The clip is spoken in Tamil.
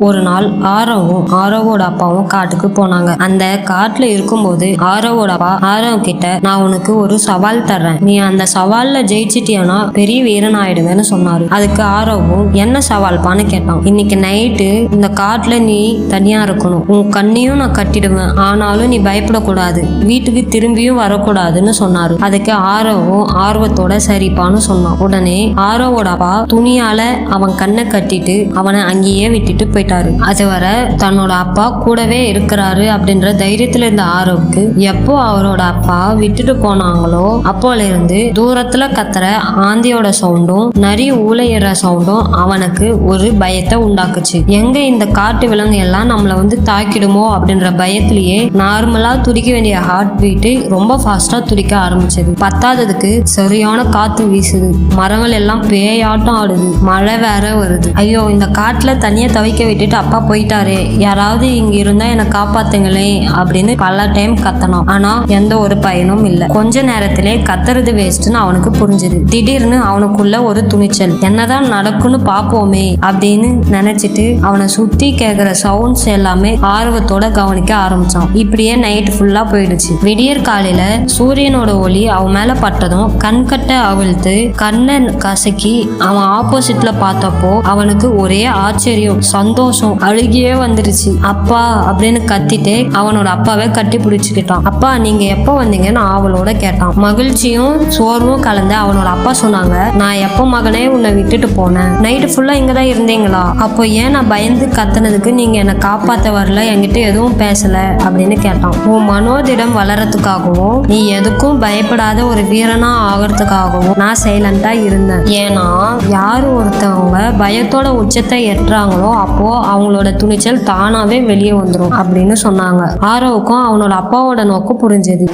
ஒரு நாள் ஆரவும் ஆரவோட அப்பாவும் காட்டுக்கு போனாங்க. அந்த காட்டுல இருக்கும்போது ஆரவோட அப்பா ஆரவ் கிட்ட நான் உனக்கு ஒரு சவால் தர்றேன். நீ அந்த சவால்ல ஜெயிச்சிட்டியானா பெரிய வீரன் ஆயிடுவேன்னு சொன்னாரு. அதுக்கு ஆரவும் என்ன சவால்பான்னு கேட்டான். இன்னைக்கு நைட்டு இந்த காட்டுல நீ தனியா இருக்கணும். உன் கண்ணையும் நான் கட்டிடுவேன். ஆனாலும் நீ பயப்படக்கூடாது. வீட்டுக்கு திரும்பியும் வரக்கூடாதுன்னு சொன்னாரு. அதுக்கு ஆரவும் ஆர்வத்தோட சரிப்பான்னு சொன்னான். உடனே ஆரவோட அப்பா துணியால அவன் கண்ணை கட்டிட்டு அவனை அங்கேயே விட்டுட்டு போயிட்டாரு அதுவரை தன்னோட அப்பா கூடவே இருக்கிறாரு அப்படின்ற தைரியத்துல இருந்த ஆரோக்கு எப்போ அவரோட அப்பா விட்டுட்டு போனாங்களோ அப்போல இருந்து தூரத்துல கத்துற ஆந்தியோட சவுண்டும் நரி ஊழையிற சவுண்டும் அவனுக்கு ஒரு பயத்தை உண்டாக்குச்சு. எங்க இந்த காட்டு விலங்கு எல்லாம் நம்மளை வந்து தாக்கிடுமோ அப்படின்ற பயத்திலேயே நார்மலா துடிக்க வேண்டிய ஹார்ட் பீட்டு ரொம்ப ஃபாஸ்டா துடிக்க ஆரம்பிச்சது. பத்தாததுக்கு சரியான காத்து வீசுது. மரங்கள் எல்லாம் பேயாட்டம் ஆடுது. மழை வேற வருது. ஐயோ இந்த காட்டுல தனியா தவிக்க விட்டுட்டு அப்பா போயிட்டாரே. யாராவது இங்க இருந்தா என்னை காப்பாத்துங்களே அப்படின்னு பல டைம் கத்தனான். ஆனா எந்த ஒரு பயனும் இல்ல. கொஞ்ச நேரத்திலே கத்துறது வேஸ்ட்னு அவனுக்கு புரிஞ்சுது. திடீர்னு அவனுக்குள்ள ஒரு துணிச்சல். என்னதான் நடக்குன்னு பாப்போமே அப்படின்னு நினைச்சிட்டு அவனை சுத்தி கேக்குற சவுண்ட்ஸ் எல்லாமே ஆர்வத்தோட கவனிக்க ஆரம்பிச்சான். இப்படியே நைட் ஃபுல்லா போயிடுச்சு. விடியற் காலையில சூரியனோட ஒளி அவன் மேல பட்டதும் கண்கட்டை அவிழ்த்து கண்ணை கசக்கி அவன் ஆப்போசிட்ல பார்த்தப்போ அவனுக்கு ஒரே ஆச்சரியம். சந்தோஷம். சந்தோஷம். அழுகியே வந்துருச்சு. அப்பா அப்படின்னு கத்திட்டு அவனோட அப்பாவை கட்டி பிடிச்சுக்கிட்டான். அப்பா நீங்க எப்போ வந்தீங்கன்னு ஆவலோட கேட்டான். மகிழ்ச்சியும் சோர்வும் கலந்து அவனோட அப்பா சொன்னாங்க நான் எப்போ மகனே உன்னை விட்டுட்டு போனேன்? நைட்டு ஃபுல்லா இங்க தான் இருந்தீங்களா? அப்போ ஏன் நான் பயந்து கத்துனதுக்கு நீங்க என்னை காப்பாத்த வரல? என்கிட்ட எதுவும் பேசல? அப்படின்னு கேட்டான். உன் மனோதிடம் வளரத்துக்காகவும் நீ எதுக்கும் பயப்படாத ஒரு வீரனா ஆகிறதுக்காகவும் நான் சைலண்டா இருந்தேன். ஏன்னா யார் ஒருத்தவங்க பயத்தோட உச்சத்தை எட்டுறாங்களோ அப்போ அவங்களோட துணிச்சல் தானாவே வெளியே வந்துடும் அப்படின்னு சொன்னாங்க. ஆரோவுக்கும் அவனோட அப்பாவோட நோக்கம் புரிஞ்சது.